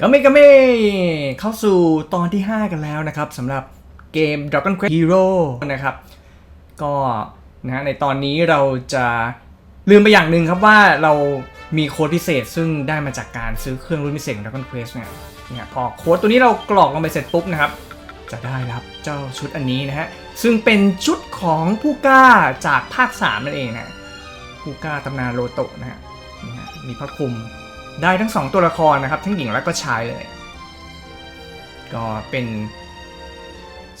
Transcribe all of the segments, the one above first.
ก็ไม่ก็ไม่เข้าสู่ตอนที่ 5 กันแล้วนะครับสำหรับเกม Dragon Quest Hero นะครับ ก็นะฮะในตอนนี้เราจะลืมไปอย่างหนึ่งครับว่าเรามีโค้ดพิเศษซึ่งได้มาจากการซื้อเครื่องรุ่นพิเศษของ Dragon Quest เนี่ยเนี่ยพอโค้ดตัวนี้เรากรอกลงไปเสร็จปุ๊บนะครับ จะได้รับเจ้าชุดอันนี้นะฮะ ซึ่งเป็นชุดของผู้กล้าจากภาค 3 นั่นเองนะผู้กล้าตำนานโลโตะนะฮะมีพระคุม ได้ทั้งสองตัวละครนะครับ ทั้งหญิงและก็ชายเลย ก็เป็น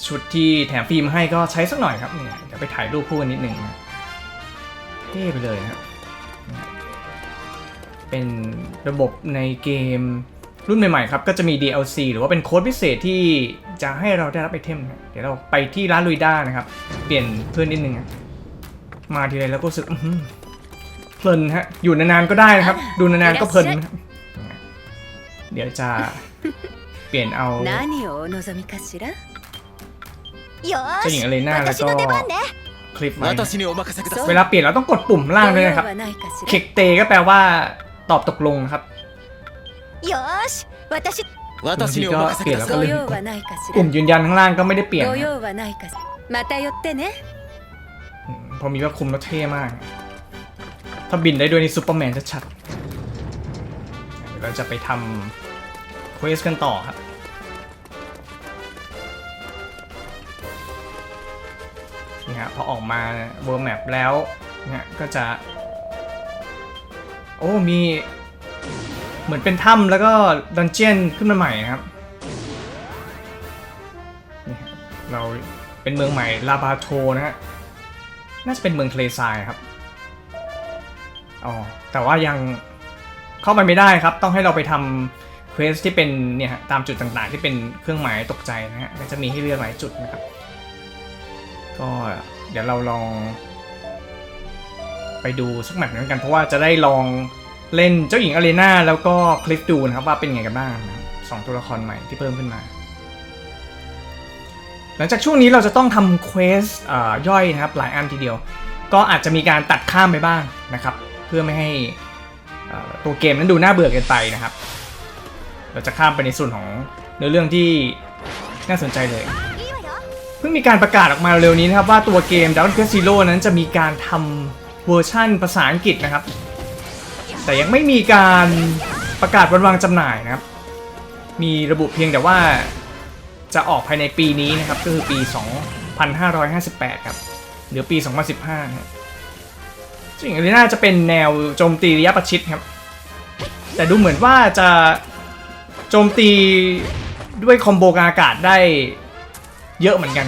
ชุดที่แถมฟิล์มให้ก็ใช้สักหน่อยครับเนี่ยเดี๋ยวไปถ่ายรูปคู่กันนิดหนึ่งนะเท่ไปเลยครับ เป็นระบบในเกมรุ่นใหม่ๆครับ ก็จะมี DLC หรือว่าเป็นโค้ดพิเศษที่จะให้เราได้รับไอเทมนะเดี๋ยวเราไปที่ร้านลุยด้านะครับ เปลี่ยนเพื่อนนิดนึงนะมาทีไรแล้วก็รู้สึกอ เพลินฮะ อยู่นานๆก็ได้นะครับ ดูนานๆก็เพลิน เดี๋ยวจะเปลี่ยนเอาเจ้หญิงอะเลน่าแล้วก็คลิปมาเวลาเปลี่ยนเราต้องกดปุ่มล่างด้วยนะครับเคกเตก็แปลว่าตอบตกลงครับตอนนี้ก็เปลี่ยนแล้วก็ลืมปุ่มยืนยันข้างล่างก็ไม่ได้เปลี่ยนพอมีว่าคุมแล้วเท่มาก ถ้าบินได้ด้วยนี่ซูเปอร์แมนจะชัดเดี๋ยวเราจะไปทำเควสกันต่อครับนี่ฮะพอออกมาเวอร์แมปแล้วเนี่ยก็จะ โอ้มี เหมือนเป็นถ้ำแล้วก็ดันเจียนขึ้นมาใหม่นะครับนี่ฮะเราเป็นเมืองใหม่ลาบาโทนะฮะน่าจะเป็นเมืองทะเลทรายครับ อ๋อ แต่ว่ายังเข้าไปไม่ได้ครับ ต้องให้เราไปทำเควสที่เป็นเนี่ยตามจุดต่างๆ ที่เป็นเครื่องหมายตกใจนะฮะจะมีให้เลือกหลายจุดนะครับ ก็เดี๋ยวเราลอง ไปดูสักแมตช์นั้นกัน เพราะว่าจะได้ลองเล่นเจ้าหญิงอารีนาแล้วก็คลิปดูนะครับว่าเป็นไงกันบ้างนะสองตัวละครใหม่ที่เพิ่มขึ้นมา หลังจากช่วงนี้เราจะต้องทำเควสย่อยนะครับหลายอันทีเดียว ก็อาจจะมีการตัดข้ามไปบ้างนะครับ เพื่อไม่ให้ตัวเกมนั้นดูน่าเบื่อเกินไปนะครับ เราจะข้ามไปในส่วนของเนื้อเรื่องที่น่าสนใจเลย เพิ่งมีการประกาศออกมาเร็วนี้นะครับว่าตัวเกม Down Quest Zero นั้นจะมีการทำเวอร์ชั่นภาษาอังกฤษนะครับ แต่ยังไม่มีการประกาศวันวางจำหน่ายนะครับ มีระบุเพียงแต่ว่าจะออกภายในปีนี้นะครับ ก็คือปี 2558 ครับหรือปี 2015นะ ครับซึ่งอันนี้น่าจะเป็นแนวโจมตีระยะประชิดครับ แต่ดูเหมือนว่าจะโจมตีด้วยคอมโบกางอากาศได้เยอะเหมือนกัน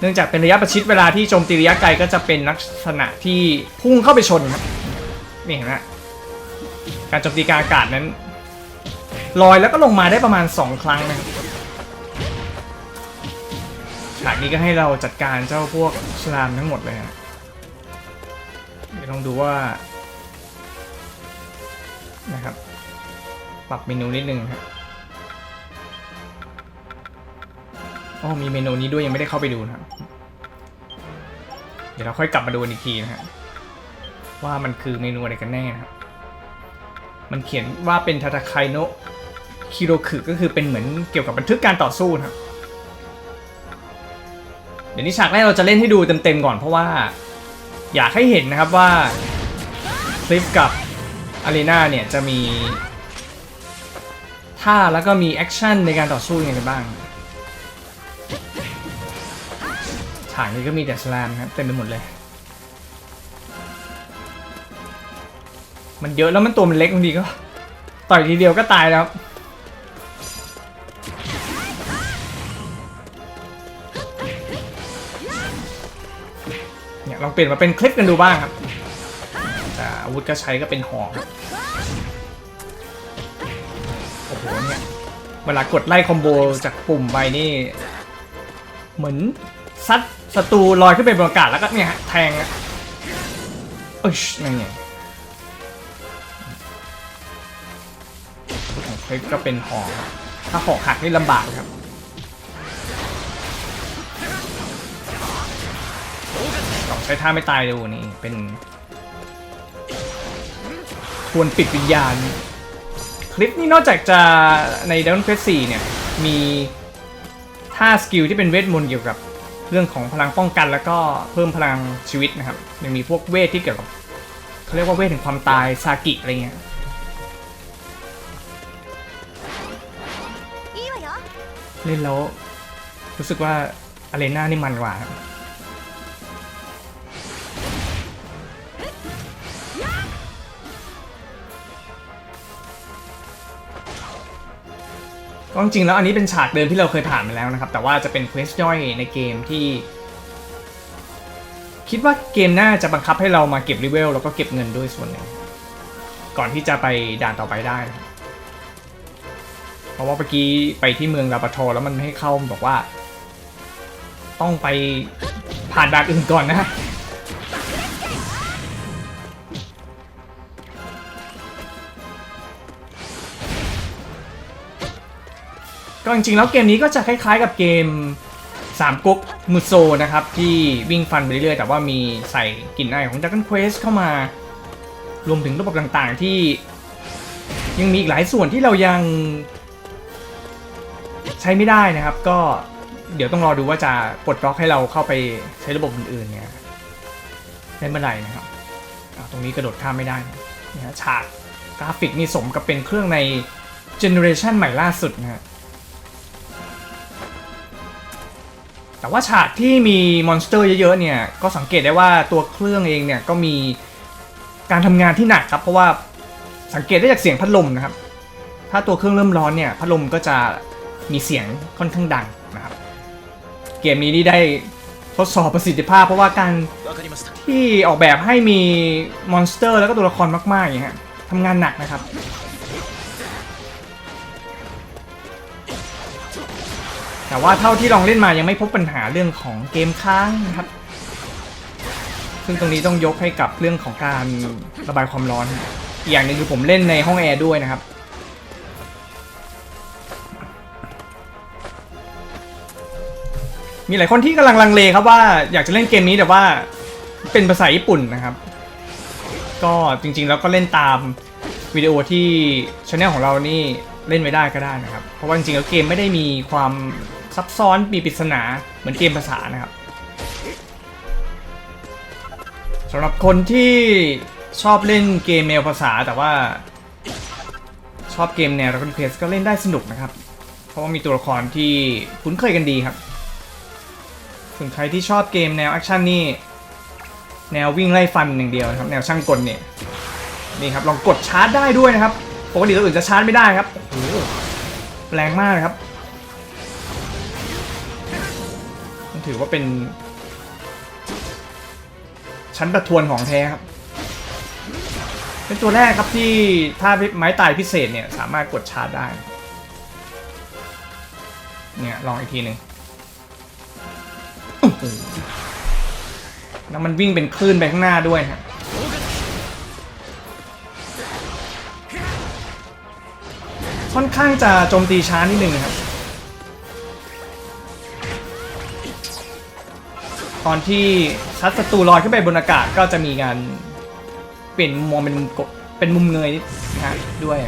เนื่องจากเป็นระยะประชิดเวลาที่โจมตีระยะไกลก็จะเป็นลักษณะที่พุ่งเข้าไปชนครับนี่เห็นไหมการโจมตีกางอากาศนั้นลอยแล้วก็ลงมาได้ประมาณ 2 ครั้งนะครับ ฉากนี้ก็ให้เราจัดการเจ้าพวกสลามทั้งหมดเลยนะเดี๋ยวลองดูว่า นะครับ ปรับเมนูนิดนึงครับอ๋อมีเมนูนี้ด้วยยังไม่ได้เข้าไปดูนะครับ เดี๋ยวเราค่อยกลับมาดูอีกทีนะฮะว่ามันคือเมนูอะไรกันแน่นะครับ มันเขียนว่าเป็นทาทาไคโนคิโรคุก็คือเป็นเหมือนเกี่ยวกับบันทึกการต่อสู้นะครับ ดี๋ยวนี้ฉากแรกเราจะเล่นให้ดูเต็มๆก่อนเพราะว่า อยากให้เห็นนะครับว่าคลิปกับอารีนาเนี่ยจะมีท่าแล้วก็มีแอคชั่นในการต่อสู้ยังไงกันบ้างฉากนี้ก็มีแต่สแลมครับเต็มไปหมดเลย มันเยอะแล้วมันตัวมันเล็กบางทีก็ ต่อยทีเดียวก็ตายแล้วครับ องเปลี่ยนมาเป็นคลิปกันดูบ้างครับแต่อาวุธก็ใช้ก็เป็นหอกโอ้โหเนี่ยเวลากดไล่คอมโบจากปุ่มไปนี่ เหมือนซัดศัตรูลอยขึ้นไปบนอากาศแล้วก็เนี่ยแทงเอ้ยนั่นไงของคลิปก็เป็นหอกถ้าหอกหักนี่ลำบากครับ ไปท่าไม่ตายดูนี่เป็นควรปิดวิญญาณ คลิปนี้นอกจากจะในด n นเฟส4เนี่ย มีท่าสกิลที่เป็นเวทมนต์เกี่ยวกับเรื่องของพลังป้องกันแล้วก็เพิ่มพลังชีวิตนะครับ ยังมีพวกเวทที่เกี่ยวกับเขาเรียกว่าเวทถึงความตายซากิอะไรเงี้ยเล่นแล้วรู้สึกว่าอารีนานี่มันกว่า ก็จริงๆแล้วอันนี้เป็นฉากเดิมที่เราเคยผ่านมาแล้วนะครับ แต่ว่าจะเป็นเควสย่อยในเกมที่ คิดว่าเกมหน้าจะบังคับให้เรามาเก็บรีเวลแล้วก็เก็บเงินด้วยส่วนหนึ่งก่อนที่จะไปด่านต่อไปได้ เพราะว่าเมื่อกี้ไปที่เมืองลาบาทอแล้วมันไม่ให้เข้าบอกว่า ต้องไปผ่านด่านอื่นก่อนนะ ก็จริงๆแล้วเกมนี้ก็จะคล้ายๆกับเกม3ก๊กมุโซนะครับ ที่วิ่งฟันไปเรื่อยๆ แต่ว่ามีใส่กลิ่นอายของ Dragon Quest เข้ามารวมถึงระบบต่างๆที่ยังมีอีกหลายส่วนที่เรายังใช้ไม่ได้นะครับ ก็เดี๋ยวต้องรอดูว่าจะปลดล็อกให้เราเข้าไปใช้ระบบอื่นๆเนี่ยได้เมื่อไหร่นะครับตรงนี้กระโดดข้ามไม่ได้นะฉากกราฟิกนี่สมกับเป็นเครื่องในเจเนอเรชันใหม่ล่าสุดนะฮะ แต่ว่าฉากที่มีมอนสเตอร์เยอะๆเนี่ยก็สังเกตได้ว่าตัวเครื่องเองเนี่ยก็มีการทำงานที่หนักครับ เพราะว่าสังเกตได้จากเสียงพัดลมนะครับ ถ้าตัวเครื่องเริ่มร้อนเนี่ยพัดลมก็จะมีเสียงค่อนข้างดังนะครับ เกมนี้นี่ได้ทดสอบประสิทธิภาพ เพราะว่าการที่ออกแบบให้มีมอนสเตอร์ แล้วก็ตัวละครมากๆอย่างเงี้ยทำงานหนักนะครับ แต่ว่าเท่าที่ลองเล่นมายังไม่พบปัญหาเรื่องของเกมค้างนะครับ ซึ่งตรงนี้ต้องยกให้กับเรื่องของการระบายความร้อน อีกอย่างหนึ่งคือผมเล่นในห้องแอร์ด้วยนะครับ มีหลายคนที่กำลังลังเลครับว่าอยากจะเล่นเกมนี้แต่ว่าเป็นภาษาญี่ปุ่นนะครับ ก็จริงๆแล้วก็เล่นตามวิดีโอที่ช anel ของเรานี่ เล่นไว้ได้ก็ได้นะครับ เพราะว่าจริงๆแล้วเกมไม่ได้มีความซับซ้อนมีปริศนาเหมือนเกมภาษานะครับสำหรับคนที่ชอบเล่นเกมแนวภาษาแต่ว่า ชอบเกมแนว Dragon Quest ก็เล่นได้สนุกนะครับ เพราะว่ามีตัวละครที่คุ้นเคยกันดีครับส่วนใครที่ชอบเกมแนวแอคชั่นนี่แนววิ่งไล่ฟันอย่างเดียวนะครับ แนวช่างกลเนี่ยนี่ครับลองกดชาร์จได้ด้วยนะครับ ปกติตัวอื่นจะชาร์จไม่ได้ครับโอ้โหแรงมากครับถือว่าเป็น ชั้นประทวนของแท้ครับ เป็นตัวแรกครับที่ถ้าไม้ตายพิเศษเนี่ยสามารถกดชาร์จได้ เนี่ยลองอีกทีหนึ่งแล้วมันวิ่งเป็นคลื่นไปข้างหน้าด้วยฮะ ค่อนข้างจะโจมตีช้านิดนึงนะครับ ตอนที่ชัดศัตรูลอยขึ้นไปบนอากาศก็จะมีการเปลี่ยนมุมมองเป็นมุมกดเป็นมุมเงยนิดนะฮะด้วย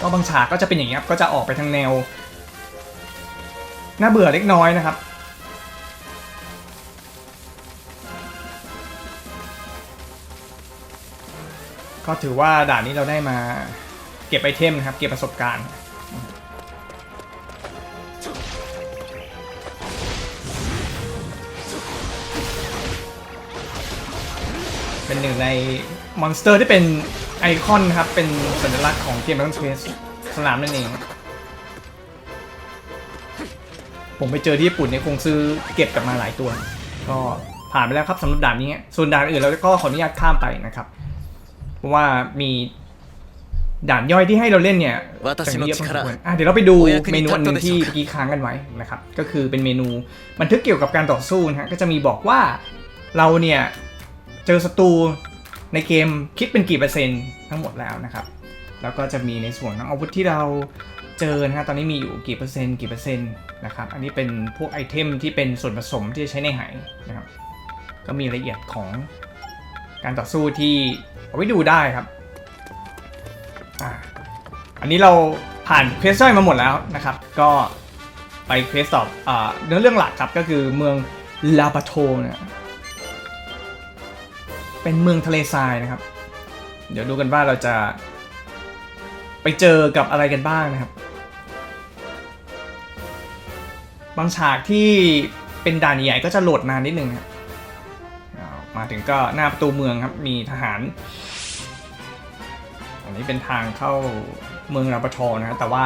ก็บางฉากก็จะเป็นอย่างนี้ครับก็จะออกไปทางแนวน่าเบื่อเล็กน้อยนะครับ ก็ถือว่าด่านนี้เราได้มาเก็บไอเทมนะครับ เก็บประสบการณ์ เป็นหนึ่งในมอนสเตอร์ที่เป็นไอคอนนะครับ เป็นสัญลักษณ์ของเกม Dragon Quest สลามนั่นเอง ผมไปเจอที่ญี่ปุ่นเนี่ยคงซื้อเก็บกลับมาหลายตัว ก็ผ่านไปแล้วครับสำหรับด่านนี้ ส่วนด่านอื่นเราก็ขออนุญาตข้ามไปนะครับ เพราะว่ามีด่านย่อยที่ให้เราเล่นเนี่ยจะเยอะพอสมควรอะเดี๋ยวเราไปดูเมนูนหนึ่งที่กี้ค้างกันไว้นะครับ ก็คือเป็นเมนูบันทึกเกี่ยวกับการต่อสู้นะฮะก็จะมีบอกว่าเราเนี่ยเจอศัตรูในเกมคิดเป็นกี่เปอร์เซ็นต์ทั้งหมดแล้วนะครับ แล้วก็จะมีในส่วนของอาวุธที่เราเจอนะฮะตอนนี้มีอยู่กี่เปอร์เซ็นต์กี่เปอร์เซ็นต์นะครับ อันนี้เป็นพวกไอเทมที่เป็นส่วนผสมที่จะใช้ในหายนะครับ ก็มีรายละเอียดของการต่อสู้ที่ เอาไว้ดูได้ครับอันนี้เราผ่านเควสย่อยมาหมดแล้วนะครับ ก็ไปเควสต่ออ่าเนื้อเรื่องหลักครับก็คือเมืองลาบาโทเนี่ยเป็นเมืองทะเลทรายนะครับ เดี๋ยวดูกันว่าเราจะ ไปเจอกับอะไรกันบ้างนะครับ บางฉากที่เป็นด่านใหญ่ก็จะโหลดนานนิดนึงครับาถึงก็หน้าประตูเมืองครับมีทหาร อันนี้เป็นทางเข้าเมืองราปชนะครับแต่ว่า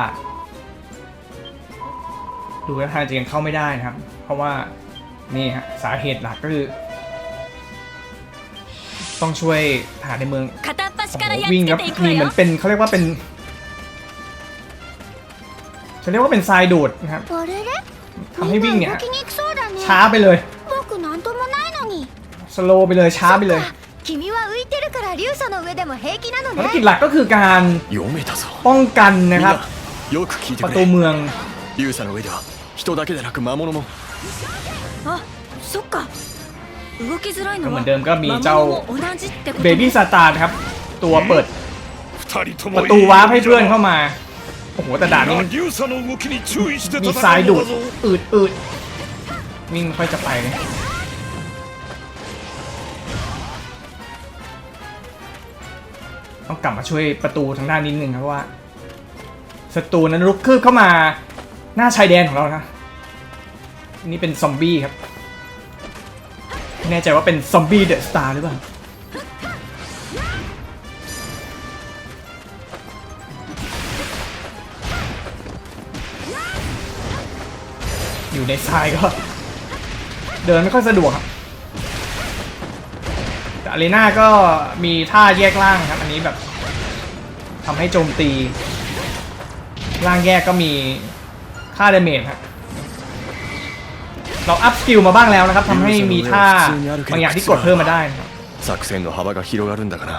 ดูแล้วทางจะยังเข้าไม่ได้นะครับ เพราะว่านี่ฮะสาเหตุหลักก็คือ ต้องช่วยทหารในเมืองวิ่งครับมีเหมือนเป็นเขาเรียกว่าเป็นจะเรียกว่าเป็นทรายดูดนะครับทำให้วิ่งเนี่ยช้าไปเลย สโลว์ไปเลยช้าไปเลย そっか君は浮いてるから流砂の上でも平気なの ภาร ね กิจหลักก็คือการ 読めたぞ ป้องกัน み นะ ん ครับ なよく聞いて ประ く ตู れ เมือง 流砂の上では人だけでなく魔物もあそっか動きづらい ก็ の เหมื は อนเดิมก็มี 魔 เจ้า 物も同じってこと เบบี้ซาตานครับ ตัวเปิด 二人と ป も ระตูวาร์ปให้เพื่อนเข้ามา โอ้โหแต่ด่านนี้มัน 流砂の動きに注意して มี 戦 ทราย う ดู の ด だぞ อืดอืดวิ่งไม่ค่อยจะไปเลย ต้องกลับมาช่วยประตูทางด้านนิดนึงครับว่าศัตรูนั้นลุกคืบเข้ามาหน้าชายแดนของเรานะนี่เป็นซอมบี้ครับไม่แน่ใจว่าเป็นซอมบี้เดอะสตาร์หรือเปล่าอยู่ในทรายก็ เดินไม่ค่อยสะดวกครับ อารีนาก็มีท่าแยกล่างครับ อันนี้แบบทำให้โจมตี ล่างแยกก็มีค่าดาเมจครับเราอัพสกิลมาบ้างแล้วนะครับทำให้มีท่าบางอย่างที่กดเพิ่มมาได้นะครับ 作戦の幅が広がるんだから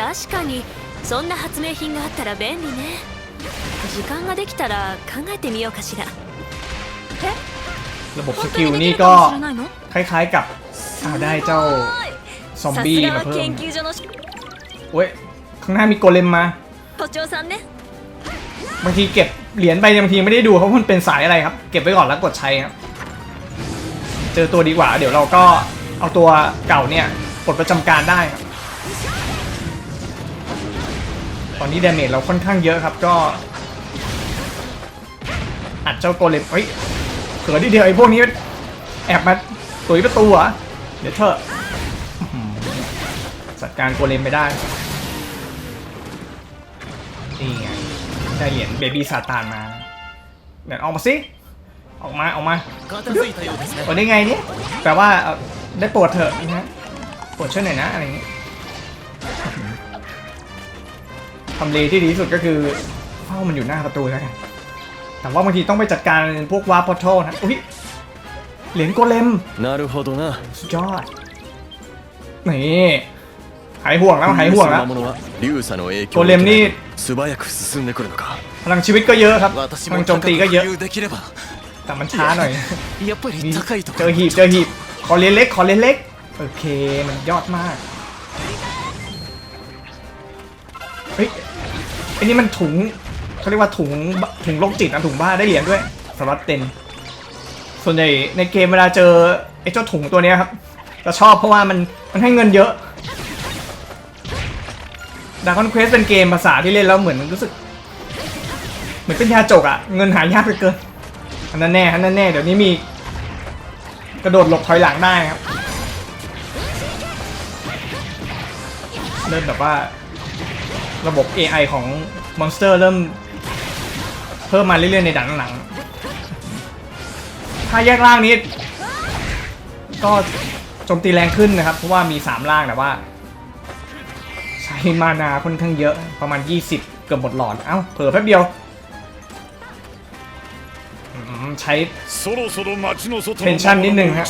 確かにそんな発明品があったら便利ね時間ができたら考えてみようかしら ระบบส 本当 กิล にでき นี่ る ก็ かもしれないの คล้ายๆกับอ่าได้เจ้า ซอมบี้มาเพิ่มเว้ย ข้างหน้ามีโกเลมมาบางทีเก็บเหรียญไปบางทีไม่ได้ดูเพราะมันเป็นสายอะไรครับ เก็บไว้ก่อนแล้วกดใช้ครับ เจอตัวดีกว่า เดี๋ยวเราก็เอาตัวเก่าเนี่ยปลดประจำการได้ครับ ตอนนี้เดาเมจเราค่อนข้างเยอะครับก็ อัดเจ้าโกเลมเฮ้ยเกิดที่เดียวไอ้พวกนี้แอบมาตุยประตูอะเดี๋ยวเถอะ การโกเลมไปได้ นี่ไงได้เหรียญเบบี้ซาตานมาเดี๋ยวออกมาสิ ออกมาออกมาโอ้ได้ไงนี่แปลว่าได้ปวดเถอะนะปวดช่วยหน่อยนะอะไรอย่างนี้ทำเลที่ดีที่สุดก็คือเฝ้ามันอยู่หน้าประตูแล้วกันแต่ว่าบางทีต้องไปจัดการพวกวาร์ปพอร์ทัลนะอุ้ยเหรียญโกเลมนะสุดยอดนี่ หายห่วงแล้วหายห่วงแล้วโกเลมนี่พลังชีวิตก็เยอะครับพลังโจมตีก็เยอะแต่มันช้าหน่อยเจอหีบเจอหีบขอเลนเล็กขอเลนเล็กโอเคมันยอดมากเฮ้ยไอ้นี่มันถุงเขาเรียกว่าถุงถุงโรคจิตนะถุงบ้าได้เหรียญด้วยสำหรับเต็นส่วนใหญ่ในเกมเวลาเจอไอ้เจ้าถุงตัวนี้ครับจะชอบเพราะว่ามันมันให้เงินเยอะ ดาร์คอนเควสเป็นเกมภาษาที่เล่นแล้วเหมือนรู้สึก เหมือนเป็นยาจกอะเงินหายากเหลือเกินอันนั้นแน่อันนั้นแน่เดี๋ยวนี้มีกระโดดหลบถอยหลังได้ครับเริ่มแบบว่าระบบ AI ของมอนสเตอร์เริ่มเพิ่มมาเรื่อยๆในด่านหลัง ถ้าแยกล่างนี้ ก็โจมตีแรงขึ้นนะครับ เพราะว่ามี 3 ล่างแต่ว่า มานาค่อนข้างเยอะประมาณ 20 เกือบหมดหลอด เอ้าเผื่อแป๊บเดียวใช้เทนชั่นนิดนึงฮะ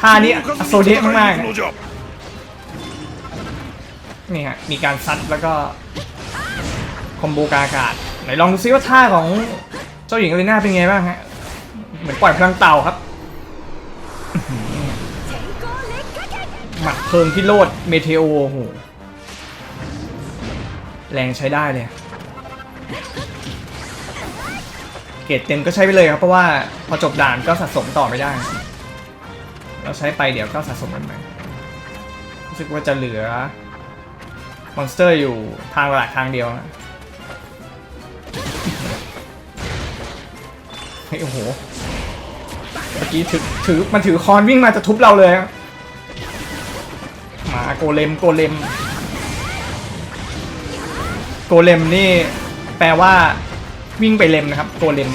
ท่านี้โซเดียมากนี่ฮะ มีการซัดแล้วก็คอมโบกาอากาศ ไหนลองดูซิว่าท่าของเจ้าหญิงอลิน่าเป็นไงบ้างฮะ เหมือนปล่อยพลังเต่าครับ หมัดเพลิงพิโรธเมเทโอโอ้โหแรงใช้ได้เลยเกรดเต็มก็ใช้ไปเลยครับ เพราะว่าพอจบด่านก็สะสมต่อไม่ได้ เราใช้ไปเดี๋ยวก็สะสมกันไปรู้สึกว่าจะเหลือมอนสเตอร์อยู่ทางหลักทางเดียวนะเฮ้ยโอ้โหเมื่อกี้ถือถือมันถือคอนวิ่งมาจะทุบเราเลย โกเลมโกเลมโกเลมนี่แปลว่าวิ่งไปเลมนะครับโกเลม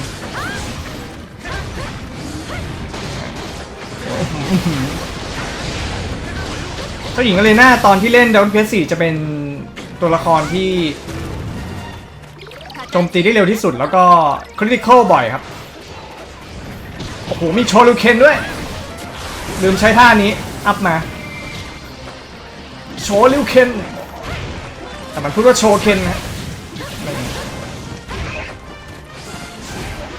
เจ้าหญิงอเลน่าตอนที่เล่นด a ว n เพสสี่จะเป็นตัวละครที่โจมตีได้เร็วที่สุดแล้วก็คริติคอลบ่อยครับ โอ้โห มีโชลูเคนด้วย ลืมใช้ท่านี้ อัพมา โชลิวเคนแต่มันพูดว่าโชเคนนะ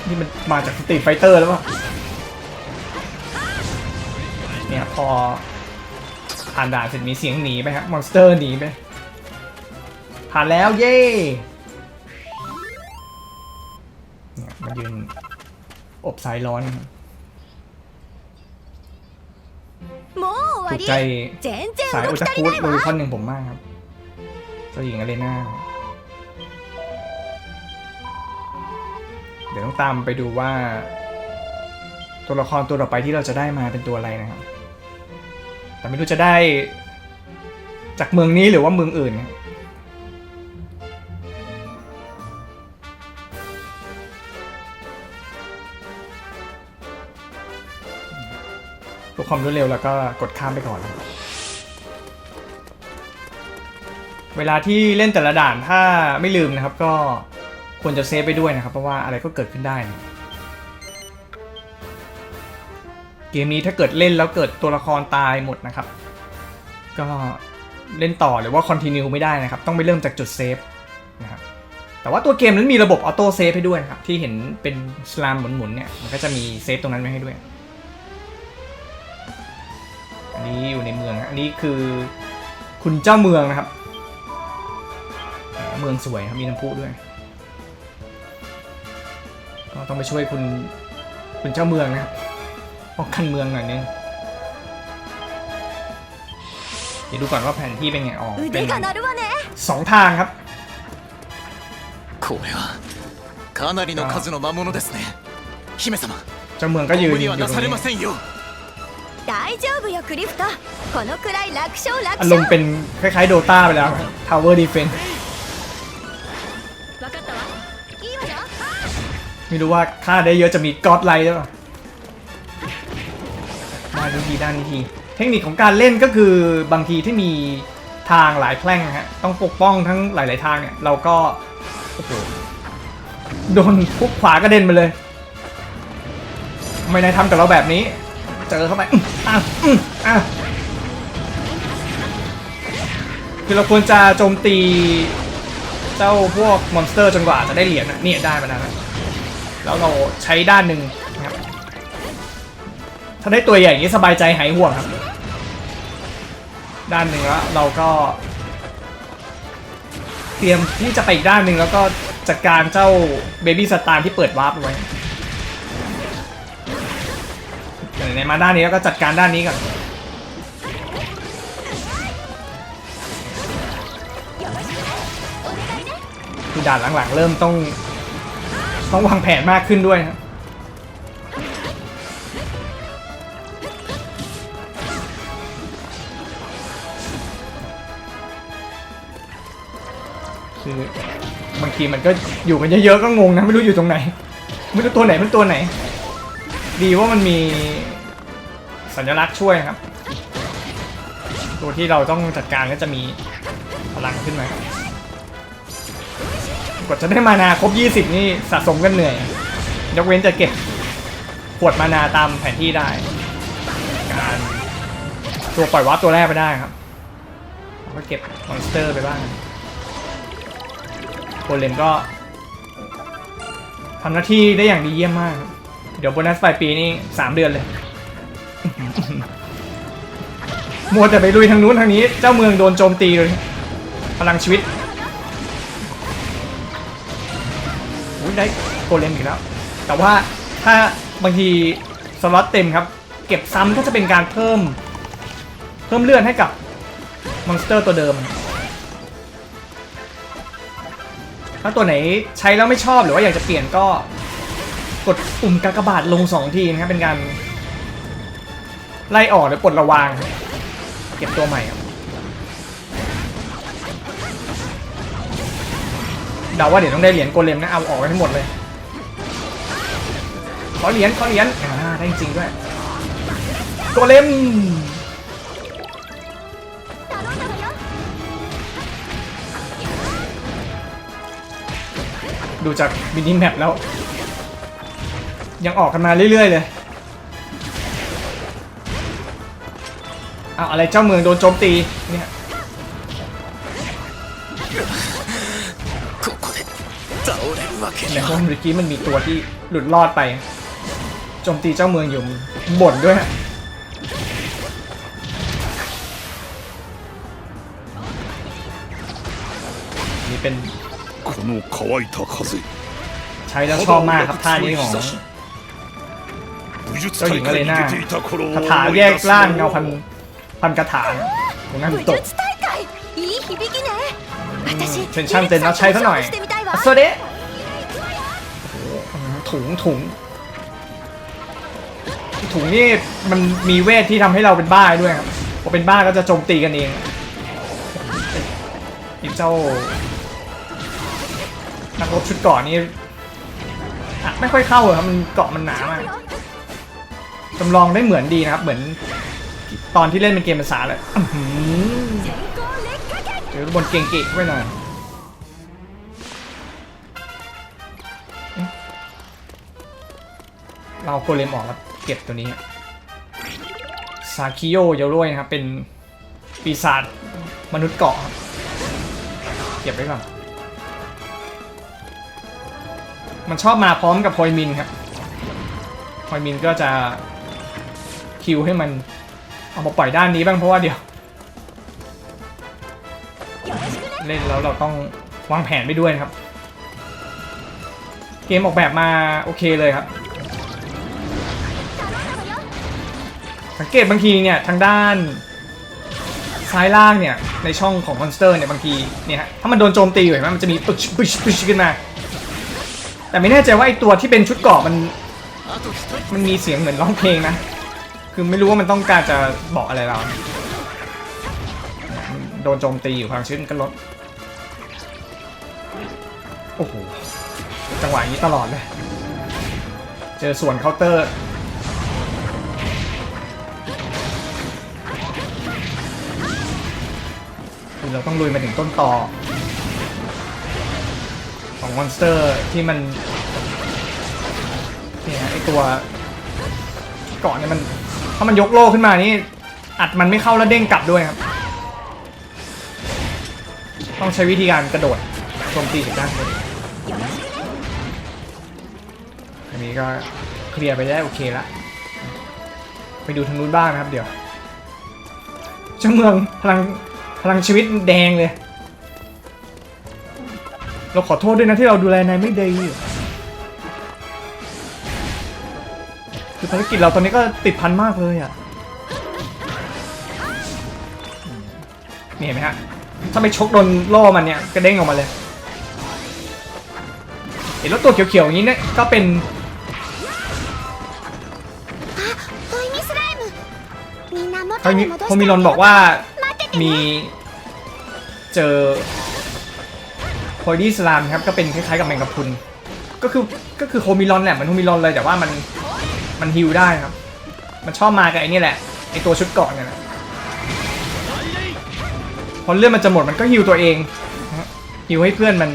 นี่มันมาจากสตรีทไฟเตอร์แล้วป่ะเนี่ยพอผ่านด่านเสร็จมีเสียงหนีไปฮะมอนสเตอร์หนีไปผ่านแล้วเย้เนี่ยมายืนอบสายร้อนもう ถูกใจสายโอจักฟูดโดยท่อนหนึ่งผมมากครับเจ้าหญิงอเลน่าเดี๋ยวต้องตามไปดูว่า ตัวละครตัวต่อไปที่เราจะได้มาเป็นตัวอะไรนะครับ แต่ไม่รู้จะได้ จากเมืองนี้หรือว่าเมืองอื่น ความรวดเร็วแล้วก็กดข้ามไปก่อน เวลาที่เล่นแต่ละด่านถ้าไม่ลืมนะครับ ก็ควรจะเซฟไปด้วยนะครับ เพราะว่าอะไรก็เกิดขึ้นได้นะเกมนี้ถ้าเกิดเล่นแล้วเกิดตัวละครตายหมดนะครับ ก็เล่นต่อหรือว่าคอนติเนียไม่ได้นะครับ ต้องไปเริ่มจากจุดเซฟนะครับแต่ว่าตัวเกมนั้นมีระบบออโต้เซฟให้ด้วยนะครับ ที่เห็นเป็นสลามหมุนๆเนี่ยมันก็จะมีเซฟตรงนั้นไว้ให้ด้วย นนี้อยู่ในเมืองนะอันนี้คือคุณเจ้าเมืองนะครับ เมืองสวยครับมีน้ำพุด้วย ก็ต้องไปช่วยคุณคุณเจ้าเมืองนะครับป้องกันเมืองหน่อยนึงเดี๋ยวดูก่อนว่าแผนที่เป็นไงอ๋อเป็น 腕が鳴るわね สองทางครับ これはかなりの数の魔物ですね姫様 เจ้าเมืองก็ยืน 無 อ 理 ยู่ は ตร なさ ง れ นี้ ませんよ 大丈夫よクリフトこのくらい楽勝楽 อารมณ์ 勝 เป็นคล้ายๆโดตาไปแล้ว Tower Defense 分かったわいいわよ ไม่รู้ว่าค่าได้เยอะจะมีกอดไลท์หรือเปล่าด้านนี้ทีด้านนี้ที เทคนิคของการเล่นก็คือบางทีที่มีทางหลายแพร่งนะฮะ ต้องปกป้องทั้งหลาย ๆ ทางเนี่ย เราก็โอ้โหโดนพุกขวากระเด็นไปเลย ไม่ได้ทำกับเราแบบนี้ เจอเข้าไปอื้ออ้าวอื้ออ้าวคือเราควรจะโจมตีเจ้าพวกมอนสเตอร์จนกว่าจะได้เหรียญนะนี่ได้มาแล้วนะแล้วเราใช้ด้านหนึ่งนะครับถ้าได้ตัวใหญ่อย่างนี้สบายใจหายห่วงครับ ด้านหนึ่งแล้วเราก็ เตรียมที่จะไปอีกด้านหนึ่งแล้วก็จัดการเจ้าเบบี้สตาร์ที่เปิดวาร์ปไว้ ไหนๆมาด้านนี้แล้วก็จัดการด้านนี้ก่อนคือด่านหลังๆ เริ่มต้อง ต้องวางแผนมากขึ้นด้วยคือบางทีมันก็อยู่กันเยอะๆก็งงนะ ไม่รู้อยู่ตรงไหน ไม่รู้ตัวไหนเป็นตัวไหน ดีว่ามันมี สัญลักษณ์ช่วยครับ ตัวที่เราต้องจัดการก็จะมีพลังขึ้นมากว่าจะได้มานาครบ 20 นี่สะสมกันเหนื่อย ยกเว้นจะเก็บขวดมานาตามแผนที่ได้ การตัวปล่อยวับตัวแรกไปได้ครับแล้วก็เก็บมอนสเตอร์ไปบ้างโกเลมก็ทำหน้าที่ได้อย่างดีเยี่ยมมาก เดี๋ยวโบนัสปลายปีนี่ 3 เดือนเลย มัวแต่ไปลุยทางนู้นทางนี้ เจ้าเมืองโดนโจมตีเลยพลังชีวิตอุ๊ยได้โกเลมอีกแล้ว แต่ว่าถ้าบางทีสล็อตเต็มครับ เก็บซ้ำก็จะเป็นการเพิ่ม เพิ่มเลื่อดให้กับมอนสเตอร์ตัวเดิม ถ้าตัวไหนใช้แล้วไม่ชอบหรือว่าอยากจะเปลี่ยนก็กดปุ่มกากบาทลงสองทีนะครับเป็นการ ไล่ออกหรือปลดระวางเก็บตัวใหม่ครับเดาว่าเดี๋ยวต้องได้เหรียญโกเลมนะเอาออกไปทั้งหมดเลยขอเหรียญขอเหรียญอ่าได้จริงด้วยโกเลมดูจากมินิแมปแล้ว ยังออกกันมาเรื่อย ๆ เลย เอาอะไรเจ้าเมืองโดนโจมตีเนี่ยในห้องเมื่อกี้มันมีตัวที่หลุดรอดไปโจมตีเจ้าเมืองอยู่บ่นด้วยนี่เป็นใช้แล้วชอบมากครับท่านี้ของเจ้าหญิงอเลน่าคาถาแยกล่างเงาพัน พันกระถางอย่งนั้นตกเทนชั่นเต็นเอาใช้ซะหน่อยสวัสดีถุงถุงถุงนี่มันมีเวทที่ทำให้เราเป็นบ้าด้วยครับพอเป็นบ้าก็จะโจมตีกันเองอีเจ้านักรบชุดก่อนนี่ไม่ค่อยเข้าเครับมันเกาะมันหนามากจำลองได้เหมือนดีนะครับ เหมือน ตอนที่เล่นเป็นเกมภาษาเลยอื้อหือเจอบนเก่งๆไว้หน่อยเราโกเลมออกแล้วเก็บตัวนี้ซาคิโยเยลโรยนะครับ เป็นปีศาจมนุษย์เกาะครับเก็บไว้ก่อน มันชอบมาพร้อมกับพอยมินครับพอยมินก็จะคิวให้มัน เอามาปล่อยด้านนี้บ้างเพราะว่าเดี๋ยว เล่นแล้วเราต้องวางแผนไปด้วยนะครับ เกมออกแบบมาโอเคเลยครับ สังเกตบางทีเนี่ยทางด้านซ้ายล่างเนี่ยในช่องของมอนสเตอร์เนี่ยบางทีเนี่ยถ้ามันโดนโจมตีอยู่เห็นไหมมันจะมีปึ๊ชปึ๊ชปึ๊ชขึ้นมา แต่ไม่แน่ใจว่าไอตัวที่เป็นชุดเกาะมัน มันมีเสียงเหมือนร้องเพลงนะ คือไม่รู้ว่ามันต้องการจะบอกอะไรเรา โดนโจมตีอยู่พลังชีวิตมันก็ลด โอ้โห จังหวะนี้ตลอดเลย เจอส่วนเคาน์เตอร์คือเราต้องลุยมาถึงต้นต่อ ของมอนสเตอร์ที่มันเนี่ยไอตัวเกาะเนี่ยมัน ถ้ามันยกโล่ขึ้นมานี่ อัดมันไม่เข้าแล้วเด้งกลับด้วยครับ ต้องใช้วิธีการกระโดดโจมตีจากด้านบนอันนี้ก็เคลียร์ไปได้โอเคละไปดูทางนู้นบ้างนะครับ เดี๋ยวเจ้าเมืองพลังพลังชีวิตแดงเลย เราขอโทษด้วยนะที่เราดูแลนายไม่ดี คือภารกิจเราตอนนี้ก็ติดพันมากเลยอะนี่เห็นไหมฮะ ถ้าไปชกโดนล่อมันเนี่ยก็เด้งออกมาเลยเห็นแล้วตัวเขียวๆอย่างนี้เนี่ยก็เป็นเขาพอมิลอนบอกว่ามีเจอพอยดี้สลามครับก็เป็นคล้ายๆกับแมงกะพุนก็คือก็คือโฮมิลอนแหละมันโฮมิลอนเลยแต่ว่ามัน มันฮิวได้ครับ มันชอบมากับไอ้นี่แหละ ไอ้ตัวชุดเกาะเนี่ยแหละพอเลือดมันจะหมดมันก็ฮิวตัวเองฮิวให้เพื่อนมัน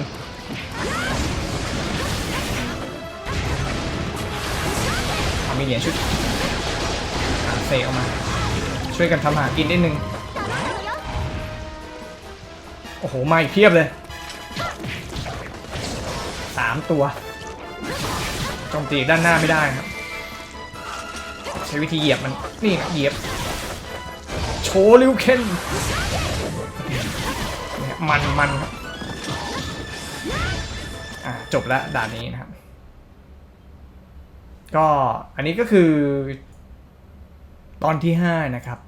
เอามีเหรียญชุดเซออกมา ช่วยกันทำหากินนิดนึงโอ้โหมาอีกเพียบเลยสามตัวโจมตีด้านหน้าไม่ได้ครับ ใช้วิธีเหยียบมัน นี่นะเหยียบ โชว์ริวเคนเนี่ยมันมันครับจบแล้วด่านนี้นะครับ ก็อันนี้ก็คือ ตอนที่ 5 นะครับ